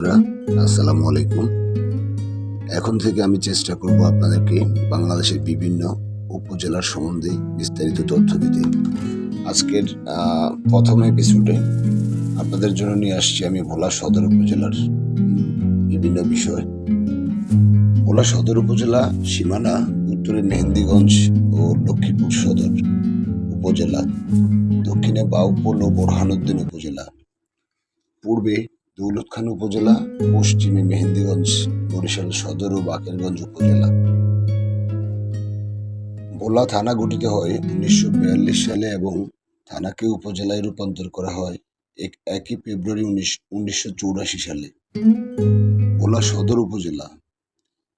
আসসালামু আলাইকুম। এখন থেকে আমি চেষ্টা করব আপনাদেরকে বাংলাদেশের বিভিন্ন উপজেলার সম্বন্ধে বিস্তারিত তথ্য দিতে। আজকের প্রথম এপিসোডে আপনাদের জন্য নিয়ে আসছি আমি ভোলা সদর উপজেলার বিভিন্ন বিষয়। ভোলা সদর উপজেলা সীমানা উত্তরে মেহেন্দিগঞ্জ ও লক্ষ্মীপুর সদর উপজেলা। দক্ষিণে বাউপল ও বোরহানুদ্দিন উপজেলা। পূর্বে দৌলতখান উপজেলা, পশ্চিমে মেহেন্দিগঞ্জ, বরিশাল সদর ও বাকেরগঞ্জ উপজেলা। ভোলা থানা গঠিত হয় উনিশশো বিয়াল্লিশ সালে এবং থানাকে উপজেলায় রূপান্তর করা হয় এক- একই ফেব্রুয়ারি উনিশ, উনিশশো সালে। ভোলা সদর উপজেলা,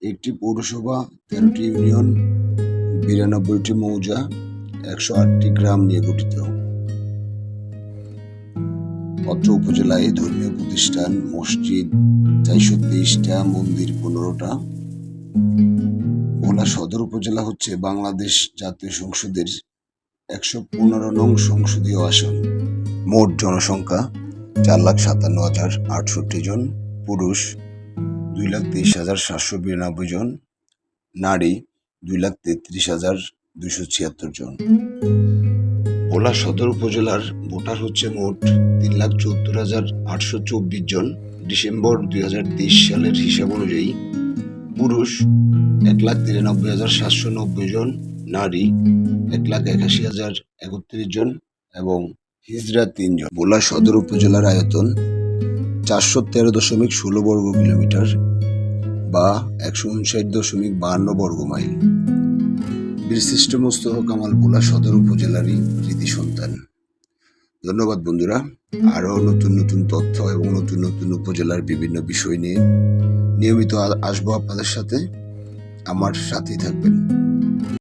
একটি পৌরসভা, তেরোটি ইউনিয়ন, বিরানব্বইটি মৌজা, একশো আটটি গ্রাম নিয়ে গঠিত। অত্র উপজেলায় ধর্মীয় প্রতিষ্ঠান, মসজিদ চারশো তেইশটা মন্দির পনেরোটা। ভোলা সদর উপজেলা হচ্ছে বাংলাদেশ জাতীয় সংসদের একশো পনেরো নং সংসদীয় আসন। মোট জনসংখ্যা চার লাখ সাতান্ন হাজার আটষট্টি জন, পুরুষ দুই লাখ তেইশ হাজার সাতশো বিরানব্বই জন, নারী দুই লাখ তেত্রিশ হাজার দুইশো ছিয়াত্তর জন। ভোলা সদর উপজেলার ভোটার হচ্ছে মোট তিন লাখ চৌত্তর হাজার আটশো চব্বিশ জন। ডিসেম্বর দুই হাজার তেইশ সালের হিসাব অনুযায়ী পুরুষ এক লাখ তিরানব্বই হাজার সাতশো নব্বই জন, নারী এক লাখ একাশি হাজার একত্রিশ জন এবং হিজড়া তিনজন ভোলা সদর উপজেলার আয়তন চারশো তেরো দশমিক ষোলো বর্গ কিলোমিটার বা একশো উনষাট দশমিক বাহান্ন বর্গ মাইল বীরশ্রেষ্ঠ মোস্তফা কামাল ভোলা সদর উপজেলারই কৃতি সন্তান ধন্যবাদ বন্ধুরা। আরও নতুন নতুন তথ্য এবং নতুন নতুন উপজেলার বিভিন্ন বিষয় নিয়ে নিয়মিত আসব আপনাদের সাথে। আমার সাথেই থাকবেন।